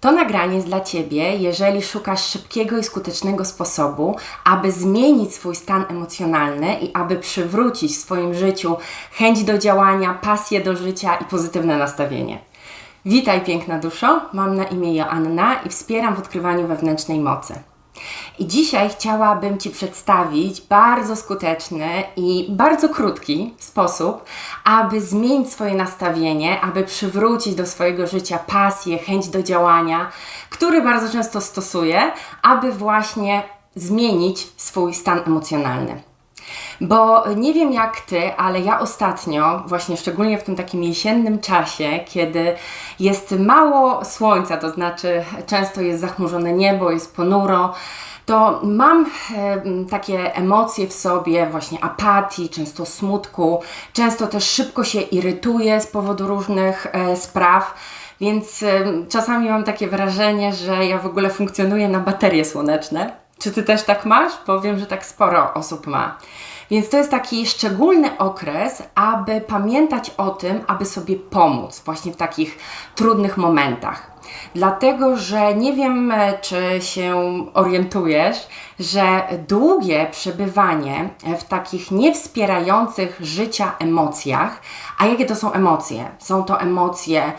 To nagranie jest dla Ciebie, jeżeli szukasz szybkiego i skutecznego sposobu, aby zmienić swój stan emocjonalny i aby przywrócić w swoim życiu chęć do działania, pasję do życia i pozytywne nastawienie. Witaj, piękna duszo. Mam na imię Joanna i wspieram w odkrywaniu wewnętrznej mocy. I dzisiaj chciałabym Ci przedstawić bardzo skuteczny i bardzo krótki sposób, aby zmienić swoje nastawienie, aby przywrócić do swojego życia pasję, chęć do działania, który bardzo często stosuję, aby właśnie zmienić swój stan emocjonalny. Bo nie wiem jak ty, ale ja ostatnio, właśnie szczególnie w tym takim jesiennym czasie, kiedy jest mało słońca, to znaczy często jest zachmurzone niebo, jest ponuro, to mam takie emocje w sobie, właśnie apatii, często smutku, często też szybko się irytuję z powodu różnych e, spraw. Więc czasami mam takie wrażenie, że ja w ogóle funkcjonuję na baterie słoneczne. Czy ty też tak masz? Bo wiem, że tak sporo osób ma. Więc to jest taki szczególny okres, aby pamiętać o tym, aby sobie pomóc właśnie w takich trudnych momentach. Dlatego, że nie wiem, e, czy się orientujesz, że długie przebywanie w takich niewspierających życia emocjach, a jakie to są emocje? Są to emocje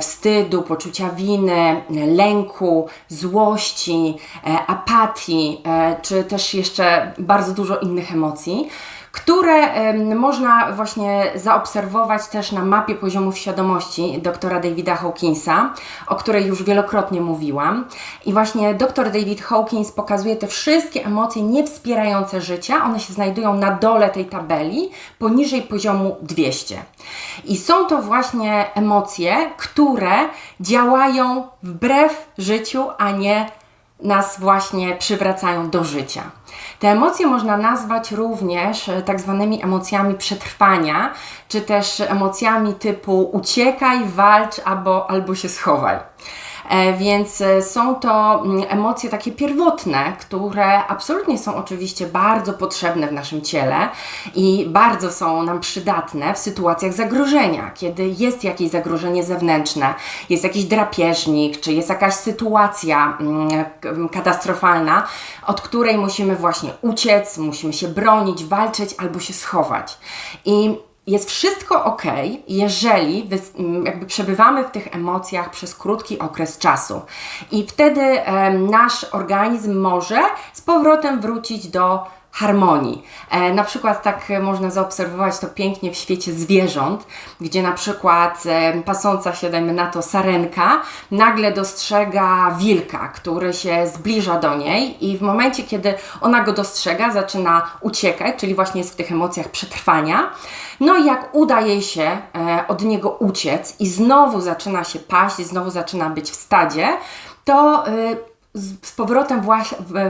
wstydu, poczucia winy, lęku, złości, e, apatii, e, czy też jeszcze bardzo dużo innych emocji które można właśnie zaobserwować też na mapie poziomów świadomości doktora Davida Hawkinsa, o której już wielokrotnie mówiłam. I właśnie dr David Hawkins pokazuje te wszystkie emocje niewspierające życia. One się znajdują na dole tej tabeli, poniżej poziomu 200. I są to właśnie emocje, które działają wbrew życiu, a nie nas właśnie przywracają do życia. Te emocje można nazwać również e, tak zwanymi emocjami przetrwania, czy też emocjami typu uciekaj, walcz albo, albo się schowaj. E, więc e, są to mm, emocje takie pierwotne, które absolutnie są oczywiście bardzo potrzebne w naszym ciele i bardzo są nam przydatne w sytuacjach zagrożenia, kiedy jest jakieś zagrożenie zewnętrzne, jest jakiś drapieżnik, czy jest jakaś sytuacja mm, katastrofalna, od której musimy właśnie uciec, musimy się bronić, walczyć albo się schować. I jest wszystko ok, jeżeli jakby przebywamy w tych emocjach przez krótki okres czasu. I wtedy nasz organizm może z powrotem wrócić do harmonii. E, na przykład tak można zaobserwować to pięknie w świecie zwierząt, gdzie na przykład e, pasąca się, dajmy na to, sarenka, nagle dostrzega wilka, który się zbliża do niej i w momencie, kiedy ona go dostrzega, zaczyna uciekać, czyli właśnie jest w tych emocjach przetrwania. No i jak uda jej się e, od niego uciec i znowu zaczyna się paść, znowu zaczyna być w stadzie, to e, z powrotem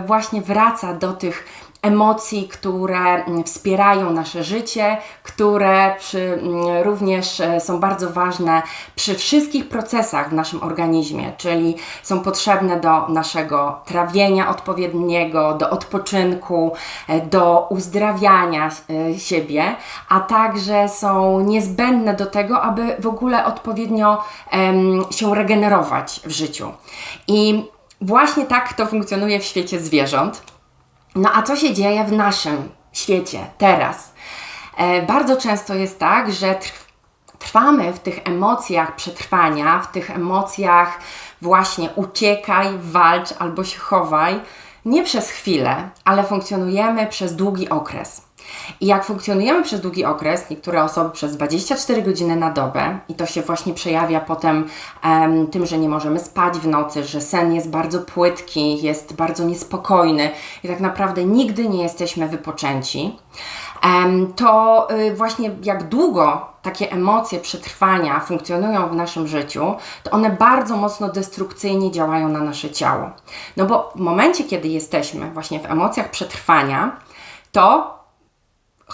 właśnie wraca do tych emocji, które mm, wspierają nasze życie, które przy, mm, również e, są bardzo ważne przy wszystkich procesach w naszym organizmie, czyli są potrzebne do naszego trawienia odpowiedniego, do odpoczynku, e, do uzdrawiania e, siebie, a także są niezbędne do tego, aby w ogóle odpowiednio się regenerować w życiu. I właśnie tak to funkcjonuje w świecie zwierząt. No a co się dzieje w naszym świecie teraz? E, bardzo często jest tak, że trwamy w tych emocjach przetrwania, w tych emocjach właśnie uciekaj, walcz albo się chowaj, nie przez chwilę, ale funkcjonujemy przez długi okres. I jak funkcjonujemy przez długi okres, niektóre osoby przez 24 godziny na dobę, i to się właśnie przejawia potem tym, że nie możemy spać w nocy, że sen jest bardzo płytki, jest bardzo niespokojny i tak naprawdę nigdy nie jesteśmy wypoczęci, to y, właśnie jak długo takie emocje przetrwania funkcjonują w naszym życiu, to one bardzo mocno destrukcyjnie działają na nasze ciało. No bo w momencie, kiedy jesteśmy właśnie w emocjach przetrwania, to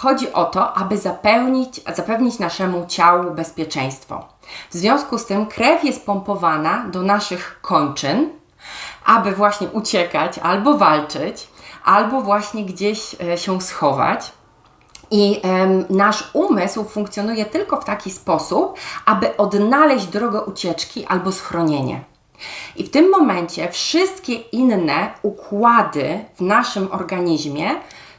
Chodzi o to, aby zapewnić, zapewnić naszemu ciału bezpieczeństwo. W związku z tym krew jest pompowana do naszych kończyn, aby właśnie uciekać albo walczyć, albo właśnie gdzieś e, się schować. I nasz umysł funkcjonuje tylko w taki sposób, aby odnaleźć drogę ucieczki albo schronienie. I w tym momencie wszystkie inne układy w naszym organizmie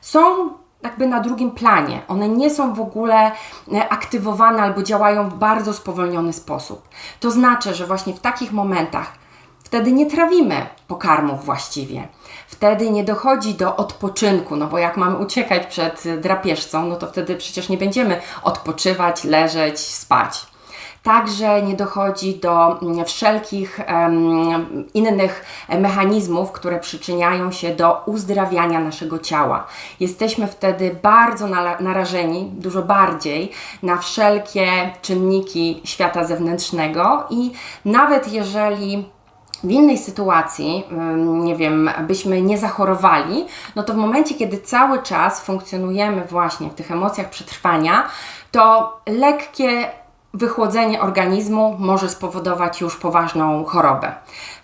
są jakby na drugim planie. One nie są w ogóle e, aktywowane albo działają w bardzo spowolniony sposób. To znaczy, że właśnie w takich momentach wtedy nie trawimy pokarmów właściwie. Wtedy nie dochodzi do odpoczynku, no bo jak mamy uciekać przed drapieżcą, no to wtedy przecież nie będziemy odpoczywać, leżeć, spać. Także nie dochodzi do mm, wszelkich innych mechanizmów, które przyczyniają się do uzdrawiania naszego ciała. Jesteśmy wtedy bardzo narażeni, dużo bardziej, na wszelkie czynniki świata zewnętrznego i nawet jeżeli w innej sytuacji, nie wiem, byśmy nie zachorowali, no to w momencie, kiedy cały czas funkcjonujemy właśnie w tych emocjach przetrwania, to lekkie wychłodzenie organizmu może spowodować już poważną chorobę.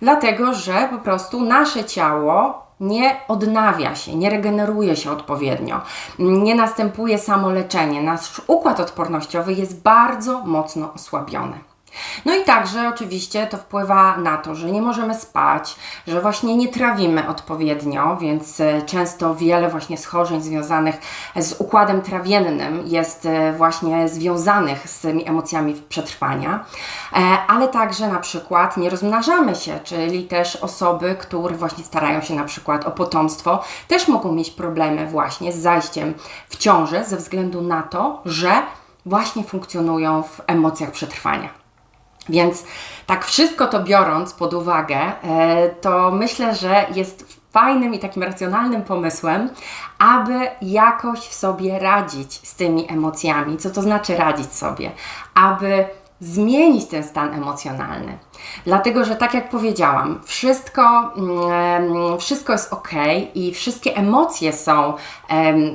Dlatego, że po prostu nasze ciało nie odnawia się, nie regeneruje się odpowiednio, nie następuje samoleczenie. Nasz układ odpornościowy jest bardzo mocno osłabiony. No i także oczywiście to wpływa na to, że nie możemy spać, że właśnie nie trawimy odpowiednio, więc e, często wiele właśnie schorzeń związanych z układem trawiennym jest e, właśnie związanych z tymi emocjami przetrwania, e, ale także na przykład nie rozmnażamy się, czyli też osoby, które właśnie starają się na przykład o potomstwo, też mogą mieć problemy właśnie z zajściem w ciąży ze względu na to, że właśnie funkcjonują w emocjach przetrwania. Więc tak wszystko to biorąc pod uwagę, e, to myślę, że jest fajnym i takim racjonalnym pomysłem, aby jakoś sobie radzić z tymi emocjami. Co to znaczy radzić sobie? Aby zmienić ten stan emocjonalny. Dlatego, że tak jak powiedziałam, wszystko, mm, wszystko jest ok i wszystkie emocje są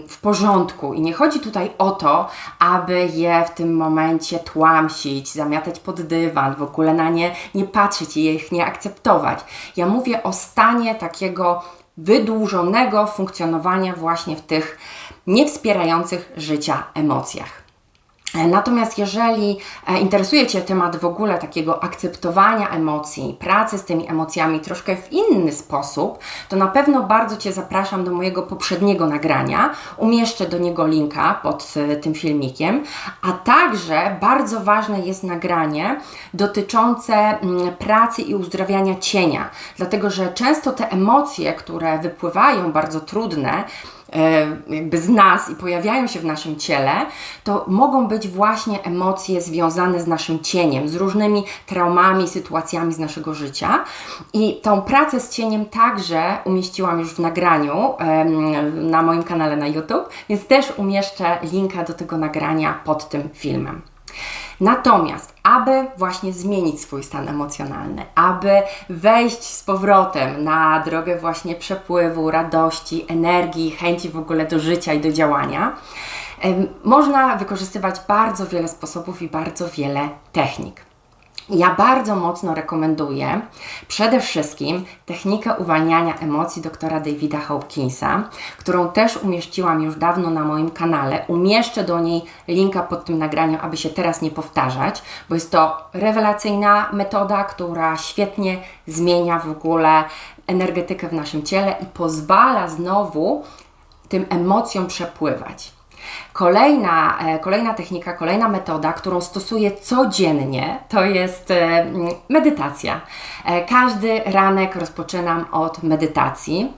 w porządku. I nie chodzi tutaj o to, aby je w tym momencie tłamsić, zamiatać pod dywan, w ogóle na nie nie patrzeć i ich nie akceptować. Ja mówię o stanie takiego wydłużonego funkcjonowania właśnie w tych niewspierających życia emocjach. Natomiast jeżeli e, interesuje Cię temat w ogóle takiego akceptowania emocji, pracy z tymi emocjami troszkę w inny sposób, to na pewno bardzo Cię zapraszam do mojego poprzedniego nagrania. Umieszczę do niego linka pod e, tym filmikiem, a także bardzo ważne jest nagranie dotyczące mm, pracy i uzdrawiania cienia, dlatego że często te emocje, które wypływają bardzo trudne, E, jakby z nas i pojawiają się w naszym ciele, to mogą być właśnie emocje związane z naszym cieniem, z różnymi traumami, sytuacjami z naszego życia. I tą pracę z cieniem także umieściłam już w nagraniu na moim kanale na YouTube, więc też umieszczę linka do tego nagrania pod tym filmem. Natomiast, aby właśnie zmienić swój stan emocjonalny, aby wejść z powrotem na drogę właśnie przepływu, radości, energii, chęci w ogóle do życia i do działania, można wykorzystywać bardzo wiele sposobów i bardzo wiele technik. Ja bardzo mocno rekomenduję przede wszystkim technikę uwalniania emocji doktora Davida Hopkinsa, którą też umieściłam już dawno na moim kanale. Umieszczę do niej linka pod tym nagraniem, aby się teraz nie powtarzać, bo jest to rewelacyjna metoda, która świetnie zmienia w ogóle energetykę w naszym ciele i pozwala znowu tym emocjom przepływać. Kolejna, e, kolejna technika, kolejna metoda, którą stosuję codziennie, to jest e, medytacja. E, każdy ranek rozpoczynam od medytacji.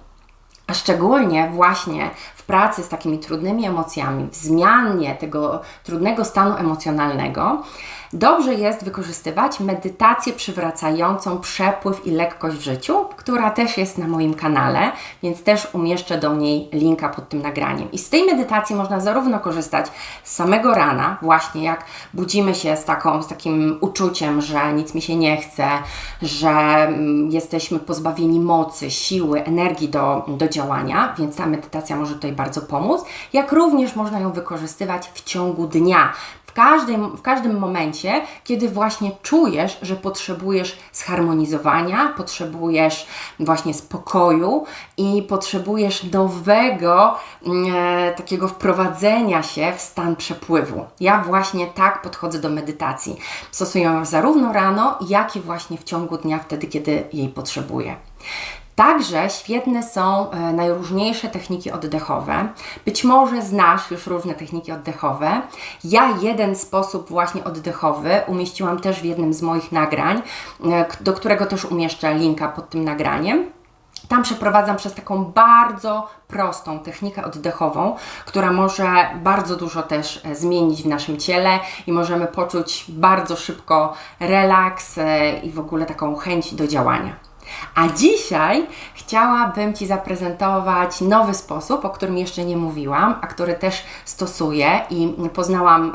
A szczególnie właśnie w pracy z takimi trudnymi emocjami, w zmianie tego trudnego stanu emocjonalnego, Dobrze jest wykorzystywać medytację przywracającą przepływ i lekkość w życiu, która też jest na moim kanale, więc też umieszczę do niej linka pod tym nagraniem. I z tej medytacji można zarówno korzystać z samego rana, właśnie jak budzimy się z, taką, z takim uczuciem, że nic mi się nie chce, że mm, jesteśmy pozbawieni mocy, siły, energii do, do działania, więc ta medytacja może tutaj bardzo pomóc, jak również można ją wykorzystywać w ciągu dnia. Każdym, w każdym momencie, kiedy właśnie czujesz, że potrzebujesz zharmonizowania, potrzebujesz właśnie spokoju i potrzebujesz nowego mm, e, takiego wprowadzenia się w stan przepływu. Ja właśnie tak podchodzę do medytacji. Stosuję ją zarówno rano, jak i właśnie w ciągu dnia, wtedy, kiedy jej potrzebuję. Także świetne są e, najróżniejsze techniki oddechowe. Być może znasz już różne techniki oddechowe. Ja jeden sposób właśnie oddechowy umieściłam też w jednym z moich nagrań, e, do którego też umieszczę linka pod tym nagraniem. Tam przeprowadzam przez taką bardzo prostą technikę oddechową, która może bardzo dużo też e, zmienić w naszym ciele i możemy poczuć bardzo szybko relaks i w ogóle taką chęć do działania. A dzisiaj chciałabym Ci zaprezentować nowy sposób, o którym jeszcze nie mówiłam, a który też stosuję i poznałam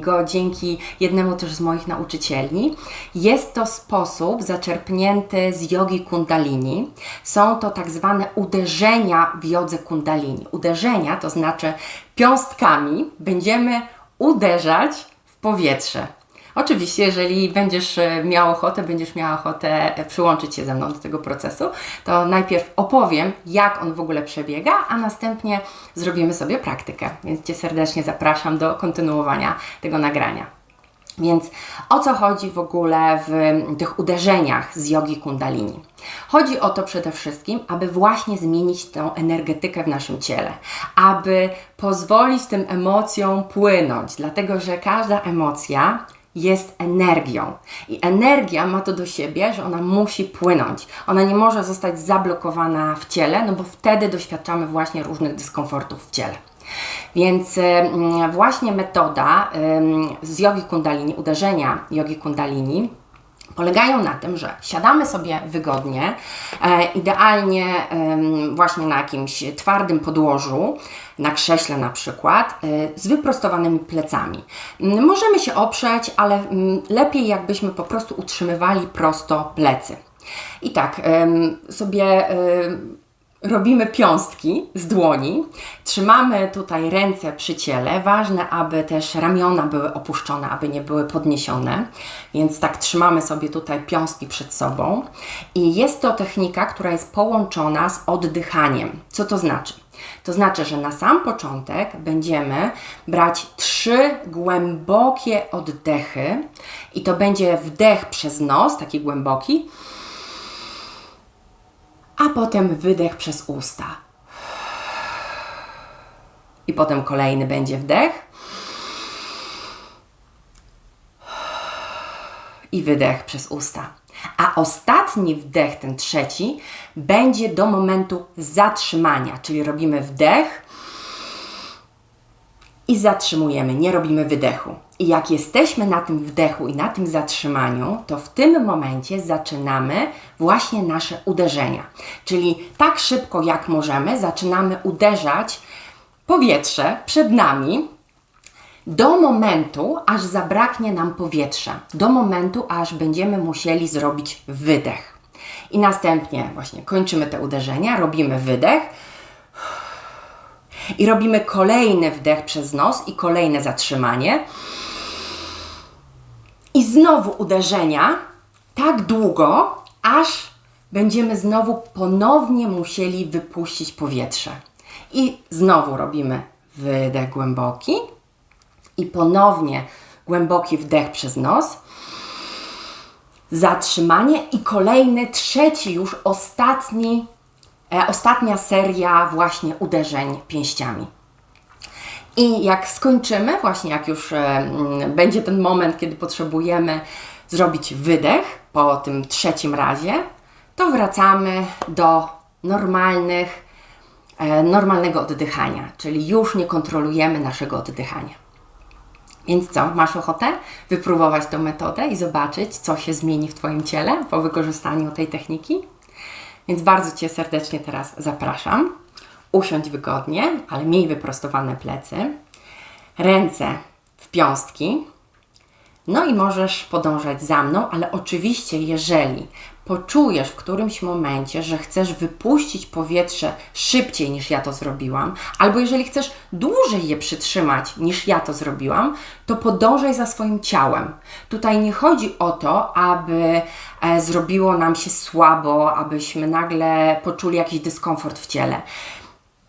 go dzięki jednemu też z moich nauczycieli. Jest to sposób zaczerpnięty z jogi kundalini. Są to tak zwane uderzenia w jodze kundalini. Uderzenia to znaczy piąstkami będziemy uderzać w powietrze. Oczywiście, jeżeli będziesz e, miał ochotę, będziesz miała ochotę e, przyłączyć się ze mną do tego procesu, to najpierw opowiem, jak on w ogóle przebiega, a następnie zrobimy sobie praktykę. Więc Cię serdecznie zapraszam do kontynuowania tego nagrania. Więc o co chodzi w ogóle w tych uderzeniach z jogi kundalini? Chodzi o to przede wszystkim, aby właśnie zmienić tę energetykę w naszym ciele, aby pozwolić tym emocjom płynąć, dlatego że każda emocja jest energią. I energia ma to do siebie, że ona musi płynąć. Ona nie może zostać zablokowana w ciele, no bo wtedy doświadczamy właśnie różnych dyskomfortów w ciele. Więc właśnie metoda z jogi kundalini, uderzenia jogi kundalini, polegają na tym, że siadamy sobie wygodnie, e, idealnie właśnie na jakimś twardym podłożu, na krześle na przykład, e, z wyprostowanymi plecami. Możemy się oprzeć, ale lepiej jakbyśmy po prostu utrzymywali prosto plecy. I tak, sobie robimy piąstki z dłoni, trzymamy tutaj ręce przy ciele. Ważne, aby też ramiona były opuszczone, aby nie były podniesione. Więc tak trzymamy sobie tutaj piąstki przed sobą. I jest to technika, która jest połączona z oddychaniem. Co to znaczy? To znaczy, że na sam początek będziemy brać trzy głębokie oddechy i to będzie wdech przez nos, taki głęboki a potem wydech przez usta. I potem kolejny będzie wdech. I wydech przez usta. A ostatni wdech, ten trzeci, będzie do momentu zatrzymania, czyli robimy wdech i zatrzymujemy, nie robimy wydechu. I jak jesteśmy na tym wdechu i na tym zatrzymaniu, to w tym momencie zaczynamy właśnie nasze uderzenia. Czyli tak szybko jak możemy, zaczynamy uderzać powietrze przed nami do momentu, aż zabraknie nam powietrza, do momentu, aż będziemy musieli zrobić wydech. I następnie właśnie kończymy te uderzenia, robimy wydech i robimy kolejny wdech przez nos i kolejne zatrzymanie. I znowu uderzenia tak długo, aż będziemy znowu ponownie musieli wypuścić powietrze. I znowu robimy wydech głęboki i ponownie głęboki wdech przez nos. Zatrzymanie i kolejny, trzeci już, ostatni ostatnia seria właśnie uderzeń pięściami. I jak skończymy, właśnie jak już e, będzie ten moment, kiedy potrzebujemy zrobić wydech po tym trzecim razie, to wracamy do normalnych, e, normalnego oddychania, czyli już nie kontrolujemy naszego oddychania. Więc co, masz ochotę wypróbować tę metodę i zobaczyć, co się zmieni w Twoim ciele po wykorzystaniu tej techniki? Więc bardzo Cię serdecznie teraz zapraszam. Usiądź wygodnie, ale miej wyprostowane plecy. Ręce w piąstki. No i możesz podążać za mną, ale oczywiście, jeżeli poczujesz w którymś momencie, że chcesz wypuścić powietrze szybciej niż ja to zrobiłam, albo jeżeli chcesz dłużej je przytrzymać niż ja to zrobiłam, to podążaj za swoim ciałem. Tutaj nie chodzi o to, aby e, zrobiło nam się słabo, abyśmy nagle poczuli jakiś dyskomfort w ciele.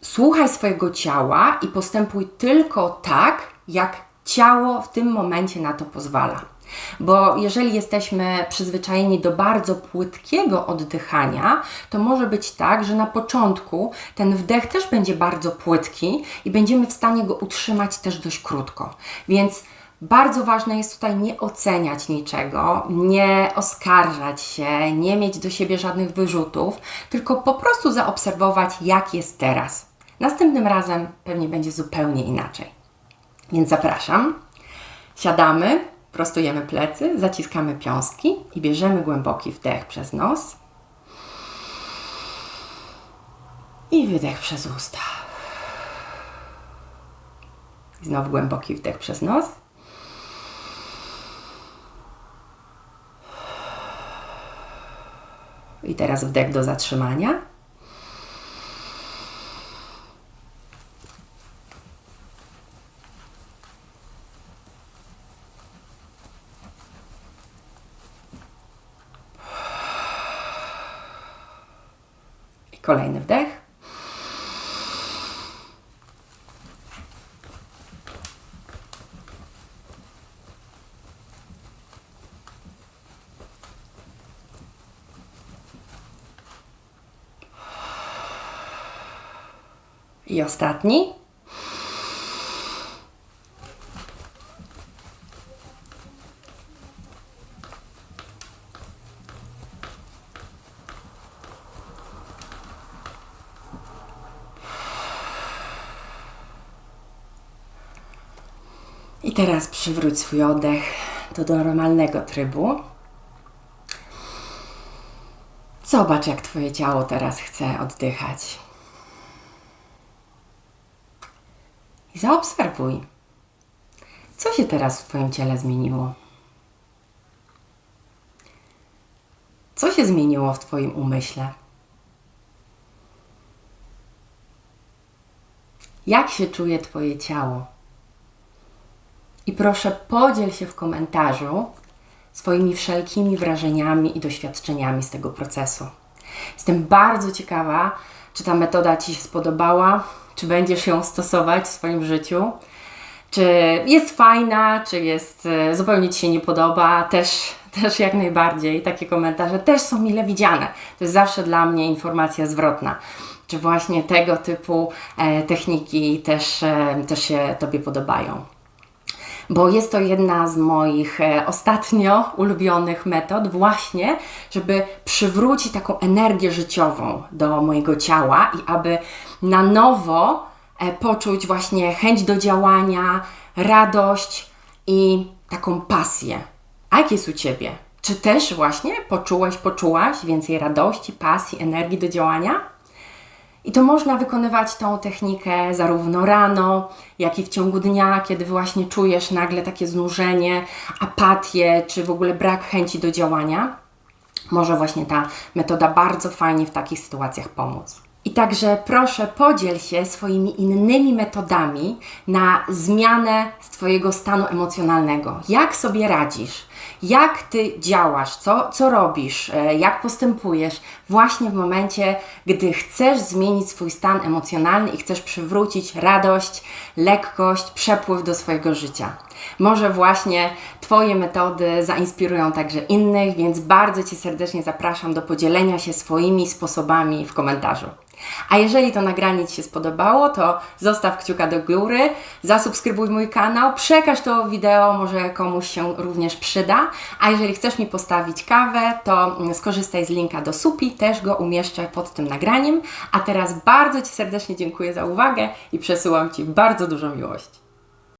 Słuchaj swojego ciała i postępuj tylko tak, jak ciało w tym momencie na to pozwala. Bo jeżeli jesteśmy przyzwyczajeni do bardzo płytkiego oddychania, to może być tak, że na początku ten wdech też będzie bardzo płytki i będziemy w stanie go utrzymać też dość krótko. Więc bardzo ważne jest tutaj nie oceniać niczego, nie oskarżać się, nie mieć do siebie żadnych wyrzutów, tylko po prostu zaobserwować, jak jest teraz. Następnym razem pewnie będzie zupełnie inaczej. Więc zapraszam. Siadamy, prostujemy plecy, zaciskamy piąstki i bierzemy głęboki wdech przez nos i wydech przez usta. Znowu głęboki wdech przez nos. I teraz wdech do zatrzymania. I kolejny wdech. I ostatni. I teraz przywróć swój oddech do normalnego trybu. Zobacz, jak Twoje ciało teraz chce oddychać. I zaobserwuj, co się teraz w Twoim ciele zmieniło. Co się zmieniło w Twoim umyśle? Jak się czuje Twoje ciało? I proszę, podziel się w komentarzu swoimi wszelkimi wrażeniami i doświadczeniami z tego procesu. Jestem bardzo ciekawa, czy ta metoda Ci się spodobała, czy będziesz ją stosować w swoim życiu, czy jest fajna, czy jest e, zupełnie Ci się nie podoba, też, też jak najbardziej. Takie komentarze też są mile widziane. To jest zawsze dla mnie informacja zwrotna. Czy właśnie tego typu e, techniki też, e, też się Tobie podobają bo jest to jedna z moich e, ostatnio ulubionych metod, właśnie, żeby przywrócić taką energię życiową do mojego ciała i aby na nowo e, poczuć właśnie chęć do działania, radość i taką pasję. A jak jest u Ciebie? Czy też właśnie poczułeś, poczułaś więcej radości, pasji, energii do działania? I to można wykonywać tą technikę zarówno rano, jak i w ciągu dnia, kiedy właśnie czujesz nagle takie znużenie, apatię, czy w ogóle brak chęci do działania. Może właśnie ta metoda bardzo fajnie w takich sytuacjach pomóc. I także proszę podziel się swoimi innymi metodami na zmianę Twojego stanu emocjonalnego. Jak sobie radzisz? Jak Ty działasz? Co, co robisz? E, jak postępujesz właśnie w momencie, gdy chcesz zmienić swój stan emocjonalny i chcesz przywrócić radość, lekkość, przepływ do swojego życia? Może właśnie Twoje metody zainspirują także innych, więc bardzo Cię serdecznie zapraszam do podzielenia się swoimi sposobami w komentarzu. A jeżeli to nagranie Ci się spodobało, to zostaw kciuka do góry, zasubskrybuj mój kanał, przekaż to wideo, może komuś się również przyda. A jeżeli chcesz mi postawić kawę, to skorzystaj z linka do supi, też go umieszczę pod tym nagraniem. A teraz bardzo Ci serdecznie dziękuję za uwagę i przesyłam Ci bardzo dużo miłości.